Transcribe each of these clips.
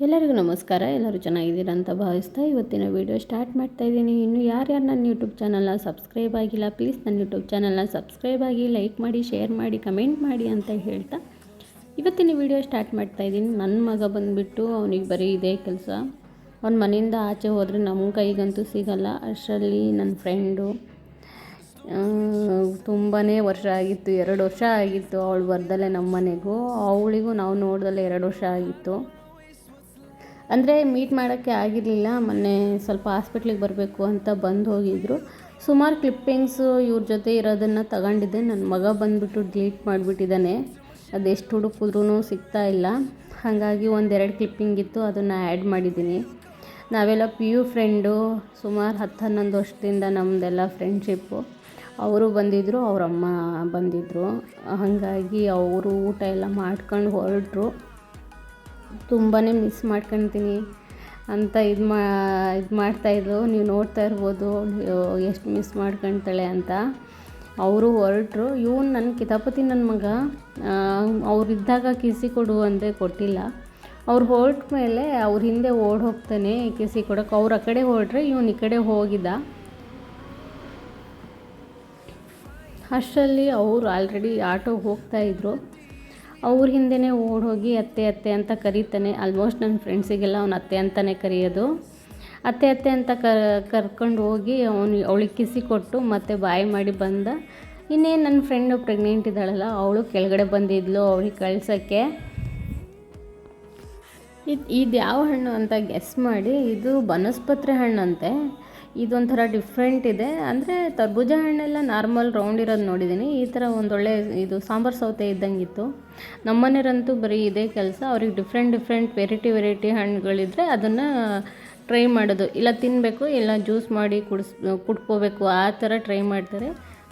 ಎಲ್ಲರಿಗೂ ನಮಸ್ಕಾರ. ಎಲ್ಲರೂ ಚೆನ್ನಾಗಿದ್ದೀರಾ ಅಂತ ಭಾವಿಸ್ತಾ ಇವತ್ತಿನ ವೀಡಿಯೋ ಸ್ಟಾರ್ಟ್ ಮಾಡ್ತಾ ಇದ್ದೀನಿ. ಇನ್ನು ಯಾರ್ಯಾರು ನನ್ನ ಯೂಟ್ಯೂಬ್ ಚಾನಲ್ನ ಸಬ್ಸ್ಕ್ರೈಬ್ ಆಗಿಲ್ಲ ಪ್ಲೀಸ್ ನನ್ನ ಯೂಟ್ಯೂಬ್ ಚಾನಲ್ನ ಸಬ್ಸ್ಕ್ರೈಬ್ ಆಗಿ ಲೈಕ್ ಮಾಡಿ ಶೇರ್ ಮಾಡಿ ಕಮೆಂಟ್ ಮಾಡಿ ಅಂತ ಹೇಳ್ತಾ ಇವತ್ತಿನ ವೀಡಿಯೋ ಸ್ಟಾರ್ಟ್ ಮಾಡ್ತಾ ಇದ್ದೀನಿ. ನನ್ನ ಮಗ ಬಂದುಬಿಟ್ಟು ಅವನಿಗೆ ಬರೀ ಇದೇ ಕೆಲಸ. ಅವ್ನ ಮನೆಯಿಂದ ಆಚೆ ಹೋದರೆ ನಮ್ಮ ಕೈಗಂತೂ ಸಿಗಲ್ಲ. ಅಷ್ಟರಲ್ಲಿ ನನ್ನ ಫ್ರೆಂಡು ತುಂಬಾ ವರ್ಷ ಆಗಿತ್ತು, ಎರಡು ವರ್ಷ ಆಗಿತ್ತು ಅವಳು ಬರ್ದಲ್ಲೇ ನಮ್ಮ ಮನೆಗೂ. ಅವಳಿಗೂ ನಾವು ನೋಡ್ದಲ್ಲೇ ಎರಡು ವರ್ಷ ಆಗಿತ್ತು. ಅಂದರೆ ಮೀಟ್ ಮಾಡೋಕ್ಕೆ ಆಗಿರಲಿಲ್ಲ, ಮೊನ್ನೆ ಸ್ವಲ್ಪ ಹಾಸ್ಪಿಟ್ಲಿಗೆ ಬರಬೇಕು ಅಂತ ಬಂದು ಹೋಗಿದ್ದರು ಸುಮಾರು ಕ್ಲಿಪ್ಪಿಂಗ್ಸು ಇವ್ರ ಜೊತೆ ಇರೋದನ್ನು ತಗೊಂಡಿದ್ದೆ. ನನ್ನ ಮಗ ಬಂದುಬಿಟ್ಟು ಡಿಲೀಟ್ ಮಾಡಿಬಿಟ್ಟಿದ್ದಾನೆ. ಅದೆಷ್ಟು ಹುಡುಕಿದ್ರೂ ಸಿಗ್ತಾ ಇಲ್ಲ. ಹಾಗಾಗಿ ಒಂದೆರಡು ಕ್ಲಿಪ್ಪಿಂಗ್ ಇತ್ತು, ಅದನ್ನು ಆ್ಯಡ್ ಮಾಡಿದ್ದೀನಿ. ನಾವೆಲ್ಲ ಪಿ ಯು ಫ್ರೆಂಡು, ಸುಮಾರು ಹತ್ತು ಹನ್ನೊಂದು ವರ್ಷದಿಂದ ನಮ್ಮದೆಲ್ಲ ಫ್ರೆಂಡ್ಶಿಪ್ಪು. ಅವರು ಬಂದಿದ್ದರು ಅವರಮ್ಮ ಬಂದಿದ್ದರು ಹಾಗಾಗಿ ಅವರು ಊಟ ಎಲ್ಲ ಮಾಡ್ಕೊಂಡು ಹೊರಟರು. ತುಂಬಾ ಮಿಸ್ ಮಾಡ್ಕೊತೀನಿ ಅಂತ ಇದು ಮಾ, ಇದು ಮಾಡ್ತಾಯಿದ್ರು ನೀವು ನೋಡ್ತಾ ಇರ್ಬೋದು ಎಷ್ಟು ಮಿಸ್ ಮಾಡ್ಕೊಳ್ತಾಳೆ ಅಂತ. ಅವರು ಹೊರಟ್ರು. ಇವನು ನನ್ನ ಕಿತಾಪತಿ ನನ್ನ ಮಗ ಅವರಿದ್ದಾಗ ಕಿಸಿ ಕೊಡು ಅಂದರೆ ಕೊಟ್ಟಿಲ್ಲ. ಅವ್ರು ಹೊರಟ ಮೇಲೆ ಅವ್ರ ಹಿಂದೆ ಓಡಿ ಹೋಗ್ತಾನೆ ಕಿಸಿ ಕೊಡೋಕೆ. ಅವ್ರು ಆ ಕಡೆ ಹೊರಟ್ರೆ ಇವನು ಈ ಕಡೆ ಹೋಗಿದ್ದ. ಅಷ್ಟರಲ್ಲಿ ಅವರು ಆಲ್ರೆಡಿ ಆಟೋಗೆ ಹೋಗ್ತಾಯಿದ್ರು ಅವ್ರ ಹಿಂದೆನೇ ಹೋಗಿ ಅತ್ತೆ ಅತ್ತೆ ಅಂತ ಕರೀತಾನೆ. ಆಲ್ಮೋಸ್ಟ್ ನನ್ನ ಫ್ರೆಂಡ್ಸಿಗೆಲ್ಲ ಅವ್ನು ಅತ್ತೆ ಅಂತಲೇ ಕರೆಯೋದು. ಅತ್ತೆ ಅತ್ತೆ ಅಂತ ಕರ್ಕೊಂಡು ಹೋಗಿ ಅವನು ಅವಳಿಗೆ ಕಿಸಿ ಕೊಟ್ಟು ಮತ್ತೆ ಬಾಯಿ ಮಾಡಿ ಬಂದ. ಇನ್ನೇನು ನನ್ನ ಫ್ರೆಂಡು ಪ್ರೆಗ್ನೆಂಟ್ ಇದ್ದಾಳಲ್ಲ, ಅವಳು ಕೆಳಗಡೆ ಬಂದಿದ್ಲು ಅವಳಿಗೆ ಕಳ್ಸೋಕ್ಕೆ. ಇದು ಇದು ಯಾವ ಹಣ್ಣು ಅಂತ ಗೆಸ್ ಮಾಡಿ, ಇದು ಬನಸ್ಪತ್ರೆ ಹಣ್ಣಂತೆ. ಇದೊಂಥರ ಡಿಫ್ರೆಂಟ್ ಇದೆ. ಅಂದರೆ ತರ್ಬೂಜ ಹಣ್ಣೆಲ್ಲ ನಾರ್ಮಲ್ ರೌಂಡ್ ಇರೋದು ನೋಡಿದ್ದೀನಿ ಈ ಥರ ಒಂದೊಳ್ಳೆ ಇದು ಸಾಂಬಾರು ಸೌತೆ ಇದ್ದಂಗಿತ್ತು. ನಮ್ಮನೆಯರಂತೂ ಬರೀ ಇದೇ ಕೆಲಸ. ಅವ್ರಿಗೆ ಡಿಫ್ರೆಂಟ್ ಡಿಫ್ರೆಂಟ್ ವೆರೈಟಿ ವೆರೈಟಿ ಹಣ್ಣುಗಳಿದ್ರೆ ಅದನ್ನು ಟ್ರೈ ಮಾಡೋದು. ಇಲ್ಲ ತಿನ್ನಬೇಕು ಇಲ್ಲ ಜ್ಯೂಸ್ ಮಾಡಿ ಕುಡಿಸ್, ಕುಡ್ಕೋಬೇಕು. ಆ ಥರ ಟ್ರೈ ಮಾಡ್ತಾರೆ.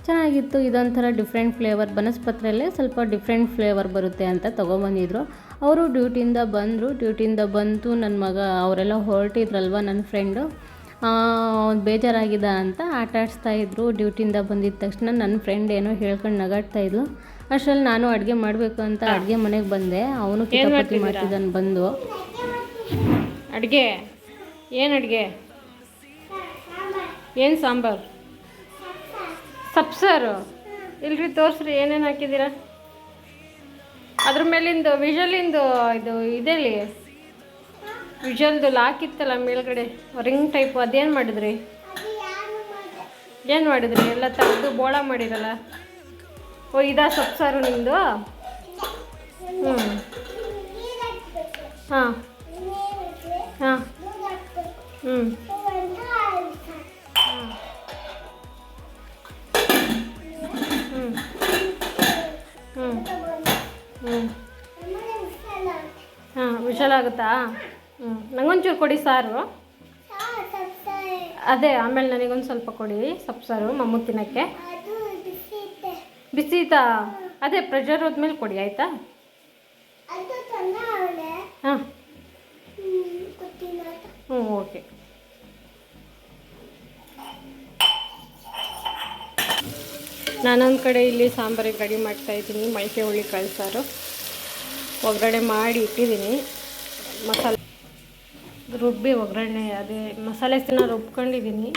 ಚೆನ್ನಾಗಿತ್ತು. ಇದೊಂಥರ ಡಿಫ್ರೆಂಟ್ ಫ್ಲೇವರ್ ಬನಸ್ಪತ್ರೆಯಲ್ಲೇ ಸ್ವಲ್ಪ ಡಿಫ್ರೆಂಟ್ ಫ್ಲೇವರ್ ಬರುತ್ತೆ ಅಂತ ತೊಗೊಬಂದಿದ್ರು. ಅವರು ಡ್ಯೂಟಿಯಿಂದ ಬಂದರು. ಡ್ಯೂಟಿಯಿಂದ ಬಂತು ನನ್ನ ಮಗ, ಅವರೆಲ್ಲ ಹೊರಟಿದ್ರಲ್ವ ನನ್ನ ಫ್ರೆಂಡು ಬೇಜಾರಾಗಿದ್ದ ಅಂತ ಆಟ ಆಡಿಸ್ತಾ ಇದ್ರು. ಡ್ಯೂಟಿಯಿಂದ ಬಂದಿದ್ದ ತಕ್ಷಣ ನನ್ನ ಫ್ರೆಂಡ್ ಏನೋ ಹೇಳ್ಕೊಂಡು ನಗಾಡ್ತಾ ಇದ್ಲು. ಅಷ್ಟರಲ್ಲಿ ನಾನು ಅಡುಗೆ ಮಾಡಬೇಕು ಅಂತ ಅಡುಗೆ ಮನೆಗೆ ಬಂದೆ. ಅವನು ಕೇಳಿ ಮಾಡ್ತಿದ್ದಾನೆ ಬಂದು. ಅಡುಗೆ? ಏನು ಅಡುಗೆ? ಏನು ಸಾಂಬಾರು? ಸಪ್ಸಾರು? ಇಲ್ರಿ ತೋರಿಸ್ರಿ ಏನೇನು ಹಾಕಿದ್ದೀರಾ? ಅದ್ರ ಮೇಲಿಂದು ವಿಷಲಿಂದು ಇದು ಇದೆಲ್ಲಿ? ವಿಜಲ್ದು ಲಾಕ್ ಇತ್ತಲ್ಲ ಮೇಲ್ಗಡೆ ರಿಂಗ್ ಟೈಪ್ ಅದೇನು ಮಾಡಿದ್ರಿ? ಏನು ಮಾಡಿದ್ರಿ? ಎಲ್ಲ ತೆಗೆದು ಬೋಳ ಮಾಡಿರಲ್ಲ? ಓ, ಇದಾ ಸೊಪ್ಸಾರು ನಿಮ್ಮದು ಹ್ಞೂ ಹಾಂ. ಹಾಂ. ಹ್ಞೂ ಹ್ಞೂ ಹ್ಞೂ ಹ್ಞೂ ಹಾಂ ವಿಶಾಲಾಗುತ್ತಾ ಹ್ಞೂ ನಂಗೊಂಚೂರು ಕೊಡಿ ಸಾರು. ಅದೇ ಆಮೇಲೆ ನನಗೊಂದು ಸ್ವಲ್ಪ ಕೊಡಿ ಸೊಪ್ಪು ಸಾರು ಮಮ್ಮು ತಿನ್ನೋಕ್ಕೆ ಬಿಸಿ ಐತಾ ಅದೇ ಪ್ರೆಷರ್ ಹೋದ್ಮೇಲೆ ಕೊಡಿ ಆಯಿತಾ? ಹಾಂ. ಹ್ಞೂ ಓಕೆ. ನಾನೊಂದು ಕಡೆ ಇಲ್ಲಿ ಸಾಂಬಾರಿಗೆ ರೆಡಿ ಮಾಡ್ತಾ ಇದ್ದೀನಿ ಮೈಕೆ ಹುಳಿ ಕಳಿಸಾರು ಒಗ್ಗರಣೆ ಮಾಡಿ ಇಟ್ಟಿದ್ದೀನಿ. ಮಸಾಲೆ ರುಬ್ಬಿ ಒಗ್ಗರಣೆ, ಅದೇ ಮಸಾಲೆ ತಿನ್ನ ರುಬ್ಕೊಂಡಿದ್ದೀನಿ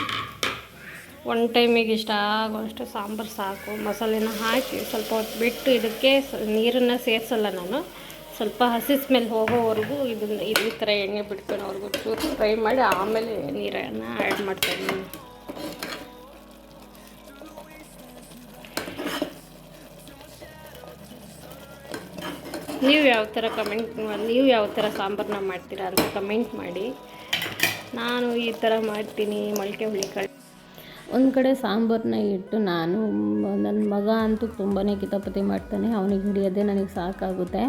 ಒನ್ ಟೈಮಿಗೆ ಇಷ್ಟ ಆಗೋಷ್ಟು ಸಾಂಬಾರು ಸಾಕು. ಮಸಾಲೆನ ಹಾಕಿ ಸ್ವಲ್ಪ ಹೊತ್ತು ಬಿಟ್ಟು ಇದಕ್ಕೆ ನೀರನ್ನು ಸೇರಿಸಲ್ಲ ನಾನು. ಸ್ವಲ್ಪ ಹಸಿ ಸ್ಮೆಲ್ ಹೋಗೋವರೆಗೂ ಇದನ್ನು ಈ ಥರ ಎಣ್ಣೆ ಬಿಡ್ಕೊಳೋವರೆಗೂ ಚೂರು ಫ್ರೈ ಮಾಡಿ ಆಮೇಲೆ ನೀರನ್ನು ಆ್ಯಡ್ ಮಾಡ್ತಾಯಿದ್ದೀನಿ ನೀವು ಯಾವ ಥರ ಕಮೆಂಟ್ ನೀವು ಯಾವ ಥರ ಸಾಂಬಾರನ್ನ ಮಾಡ್ತೀರಾ ಅಂತ ಕಮೆಂಟ್ ಮಾಡಿ. ನಾನು ಈ ಥರ ಮಾಡ್ತೀನಿ ಮೊಳಕೆ ಹುಳಿಕಾಳು ಒಂದು ಕಡೆ ಸಾಂಬಾರನ್ನ ಇಟ್ಟು ನಾನು ನನ್ನ ಮಗ ಅಂತೂ ತುಂಬಾ ಕಿತಾಪತಿ ಮಾಡ್ತಾನೆ, ಅವನಿಗೆ ಹಿಡಿಯೋದೇ ನನಗೆ ಸಾಕಾಗುತ್ತೆ.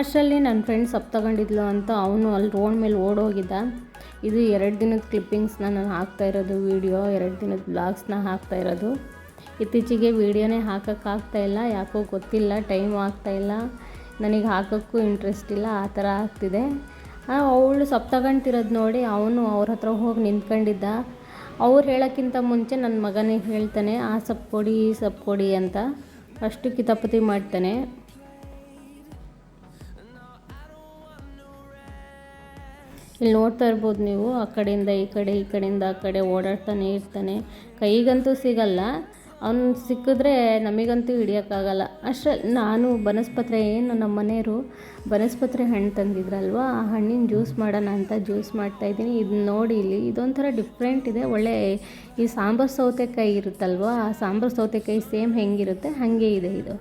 ಅಷ್ಟರಲ್ಲಿ ನನ್ನ ಫ್ರೆಂಡ್ ಸಪ್ ತಗೊಂಡಿದ್ಲು ಅಂತ ಅವನು ಅಲ್ಲಿ ರೋಡ್ ಮೇಲೆ ಓಡೋಗಿದ್ದ. ಇದು ಎರಡು ದಿನದ ಕ್ಲಿಪ್ಪಿಂಗ್ಸ್ನ ನಾನು ಹಾಕ್ತಾ ಇರೋದು ವೀಡಿಯೋ ಎರಡು ದಿನದ ಬ್ಲಾಗ್ಸ್ನ ಹಾಕ್ತಾ ಇರೋದು. ಇತ್ತೀಚೆಗೆ ವೀಡಿಯೋನೇ ಹಾಕೋಕ್ಕಾಗ್ತಾ ಇಲ್ಲ, ಯಾಕೋ ಗೊತ್ತಿಲ್ಲ ಟೈಮ್ ಆಗ್ತಾಯಿಲ್ಲ ನನಗೆ ಹಾಕೋಕ್ಕೂ ಇಂಟ್ರೆಸ್ಟ್ ಇಲ್ಲ, ಆ ಥರ ಆಗ್ತಿದೆ. ಅವಳು ಸೊಪ್ಪು ತಗೊಂತಿರೋದು ನೋಡಿ ಅವನು ಅವ್ರ ಹತ್ರ ಹೋಗಿ ನಿಂತ್ಕೊಂಡಿದ್ದ. ಅವ್ರು ಹೇಳೋಕ್ಕಿಂತ ಮುಂಚೆ ನನ್ನ ಮಗನಿಗೆ ಹೇಳ್ತಾನೆ, ಆ, ಸೊಪ್ಪು ಕೊಡಿ, ಈ ಸೊಪ್ಪು ಕೊಡಿ ಅಂತ. ಅಷ್ಟು ಕಿತಾಪತಿ ಮಾಡ್ತಾನೆ. ಇಲ್ಲಿ ನೋಡ್ತಾ ಇರ್ಬೋದು ನೀವು, ಆ ಕಡೆಯಿಂದ ಈ ಕಡೆ, ಈ ಕಡೆಯಿಂದ ಆ ಕಡೆ ಓಡಾಡ್ತಾನೆ ಇರ್ತಾನೆ. ಕೈಗಂತೂ ಸಿಗಲ್ಲ. ಅವ್ನು ಸಿಕ್ಕಿದ್ರೆ ನಮಗಂತೂ ಹಿಡಿಯೋಕ್ಕಾಗಲ್ಲ. ಅಷ್ಟೇ, ನಾನು ಬನಸ್ಪತ್ರೆ ಏನು ನಮ್ಮ ಮನೆಯವರು ಬನಸ್ಪತ್ರೆ ಹಣ್ಣು ತಂದಿದ್ರಲ್ವ, ಆ ಹಣ್ಣಿನ ಜ್ಯೂಸ್ ಮಾಡೋಣ ಅಂತ ಜ್ಯೂಸ್ ಮಾಡ್ತಾಯಿದ್ದೀನಿ ಇದನ್ನ ನೋಡಿ ಇಲ್ಲಿ ಇದೊಂಥರ ಡಿಫ್ರೆಂಟ್ ಇದೆ. ಒಳ್ಳೆ ಈ ಸಾಂಬಾರು ಸೌತೆಕಾಯಿ ಇರುತ್ತಲ್ವ, ಆ ಸಾಂಬಾರು ಸೌತೆಕಾಯಿ ಸೇಮ್ ಹೆಂಗಿರುತ್ತೆ, ಹಾಗೆ ಇದೆ ಇದು.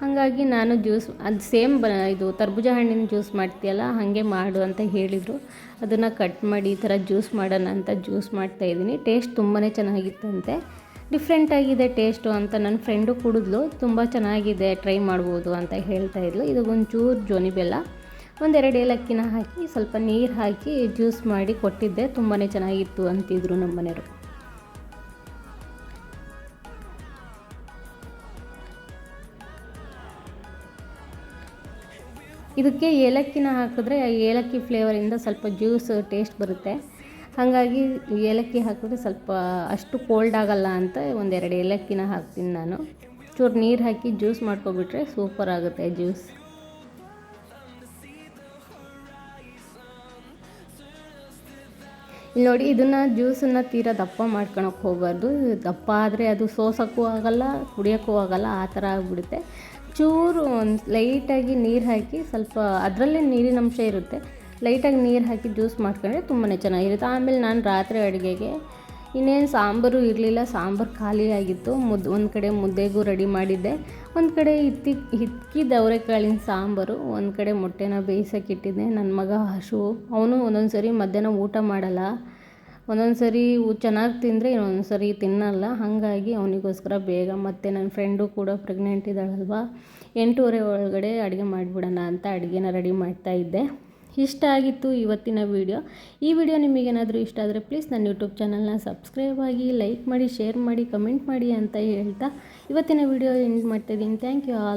ಹಾಗಾಗಿ ನಾನು ಜ್ಯೂಸ್, ಅದು ಸೇಮ್ ಬ, ಇದು ತರ್ಬುಜ ಹಣ್ಣಿನ ಜ್ಯೂಸ್ ಮಾಡ್ತೀಯಲ್ಲ, ಹಾಗೆ ಮಾಡು ಅಂತ ಹೇಳಿದರು. ಅದನ್ನು ಕಟ್ ಮಾಡಿ ಈ ಥರ ಜ್ಯೂಸ್ ಮಾಡೋಣ ಅಂತ ಜ್ಯೂಸ್ ಮಾಡ್ತಾಯಿದ್ದೀನಿ ಟೇಸ್ಟ್ ತುಂಬಾ ಚೆನ್ನಾಗಿತ್ತಂತೆ. ಡಿಫ್ರೆಂಟ್ ಆಗಿದೆ ಟೇಸ್ಟು ಅಂತ ನನ್ನ ಫ್ರೆಂಡು ಕುಡಿದ್ಲು. ತುಂಬ ಚೆನ್ನಾಗಿದೆ ಟ್ರೈ ಮಾಡ್ಬೋದು ಅಂತ ಹೇಳ್ತಾ ಇದ್ಲು. ಇದು ಒಂಚೂರು ಜೋನಿ ಬೆಲ್ಲ. ಒಂದೆರಡು ಏಲಕ್ಕಿನ ಹಾಕಿ, ಸ್ವಲ್ಪ ನೀರು ಹಾಕಿ ಜ್ಯೂಸ್ ಮಾಡಿ ಕೊಟ್ಟಿದ್ದೆ. ತುಂಬಾ ಚೆನ್ನಾಗಿತ್ತು ಅಂತಿದ್ರು ನಮ್ಮ ಮನೆಯವರು. ಇದಕ್ಕೆ ಏಲಕ್ಕಿನ ಹಾಕಿದ್ರೆ ಏಲಕ್ಕಿ ಫ್ಲೇವರಿಂದ ಸ್ವಲ್ಪ ಜ್ಯೂಸ್ ಟೇಸ್ಟ್ ಬರುತ್ತೆ. ಹಾಗಾಗಿ ಏಲಕ್ಕಿ ಹಾಕಿದ್ರೆ ಸ್ವಲ್ಪ ಅಷ್ಟು ಕೋಲ್ಡ್ ಆಗಲ್ಲ ಅಂತ ಒಂದೆರಡು ಏಲಕ್ಕಿನ ಹಾಕ್ತೀನಿ ನಾನು. ಚೂರು ನೀರು ಹಾಕಿ ಜ್ಯೂಸ್ ಮಾಡ್ಕೊಬಿಟ್ರೆ ಸೂಪರ್ ಆಗುತ್ತೆ ಜ್ಯೂಸ್ ಇಲ್ಲಿ ನೋಡಿ ಇದನ್ನು ಜ್ಯೂಸನ್ನು ತೀರಾ ದಪ್ಪ ಮಾಡ್ಕೊಳಕ್ಕೆ ಹೋಗ್ಬಾರ್ದು. ದಪ್ಪ ಆದರೆ ಅದು ಸೋಸೋಕ್ಕೂ ಆಗಲ್ಲ, ಕುಡಿಯೋಕ್ಕೂ ಆಗಲ್ಲ, ಆ ಥರ ಆಗಿಬಿಡುತ್ತೆ. ಚೂರು ಒಂದು ಲೈಟಾಗಿ ನೀರು ಹಾಕಿ ಸ್ವಲ್ಪ ಅದರಲ್ಲೇ ನೀರಿನ ಅಂಶ ಇರುತ್ತೆ. ಲೈಟಾಗಿ ನೀರು ಹಾಕಿ ಜ್ಯೂಸ್ ಮಾಡ್ಕೊಂಡ್ರೆ ತುಂಬಾ ಚೆನ್ನಾಗಿರುತ್ತೆ. ಆಮೇಲೆ ನಾನು ರಾತ್ರಿ ಅಡುಗೆಗೆ ಇನ್ನೇನು ಸಾಂಬಾರು ಇರಲಿಲ್ಲ, ಸಾಂಬಾರು ಖಾಲಿಯಾಗಿತ್ತು ಮುದ್ದು ಒಂದು ಕಡೆ ಮುದ್ದೆಗೂ ರೆಡಿ ಮಾಡಿದ್ದೆ. ಒಂದು ಕಡೆ ಹಿತ್ತಿ ಹಿತ್ಕಿದ ಅವರೆಕಾಳಿನ ಸಾಂಬಾರು, ಒಂದು ಕಡೆ ಮೊಟ್ಟೆನ ಬೇಯಿಸೋಕ್ಕಿಟ್ಟಿದ್ದೆ ನನ್ನ ಮಗ ಹಸು ಅವನು ಒಂದೊಂದು ಸರಿ ಮಧ್ಯಾಹ್ನ ಊಟ ಮಾಡಲ್ಲ. ಒಂದೊಂದು ಸರಿ ಚೆನ್ನಾಗಿ ತಿಂದರೆ ಇನ್ನೊಂದು ಸರಿ ತಿನ್ನಲ್ಲ. ಹಾಗಾಗಿ ಅವನಿಗೋಸ್ಕರ ಬೇಗ ಮತ್ತು ನನ್ನ ಫ್ರೆಂಡು ಕೂಡ ಪ್ರೆಗ್ನೆಂಟ್ ಇದ್ದಾಳಲ್ವ, ಎಂಟೂವರೆ ಒಳಗಡೆ ಅಡುಗೆ ಮಾಡಿಬಿಡೋಣ ಅಂತ ಅಡುಗೆನ ರೆಡಿ ಮಾಡ್ತಾ ಇದ್ದೆ. ಇಷ್ಟ ಆಗಿತ್ತು ಇವತ್ತಿನ ವಿಡಿಯೋ. ಈ ವಿಡಿಯೋ ನಿಮಗೇನಾದರೂ ಇಷ್ಟ ಆದರೆ ಪ್ಲೀಸ್ ನನ್ನ ಯೂಟ್ಯೂಬ್ ಚಾನಲ್ನ ಸಬ್ಸ್ಕ್ರೈಬ್ ಆಗಿ ಲೈಕ್ ಮಾಡಿ ಶೇರ್ ಮಾಡಿ ಕಮೆಂಟ್ ಮಾಡಿ ಅಂತ ಹೇಳ್ತಾ ಇವತ್ತಿನ ವಿಡಿಯೋ ಎಂಡ್ ಮಾಡ್ತಾಯಿದ್ದೀನಿ ಥ್ಯಾಂಕ್ ಯು ಆಲ್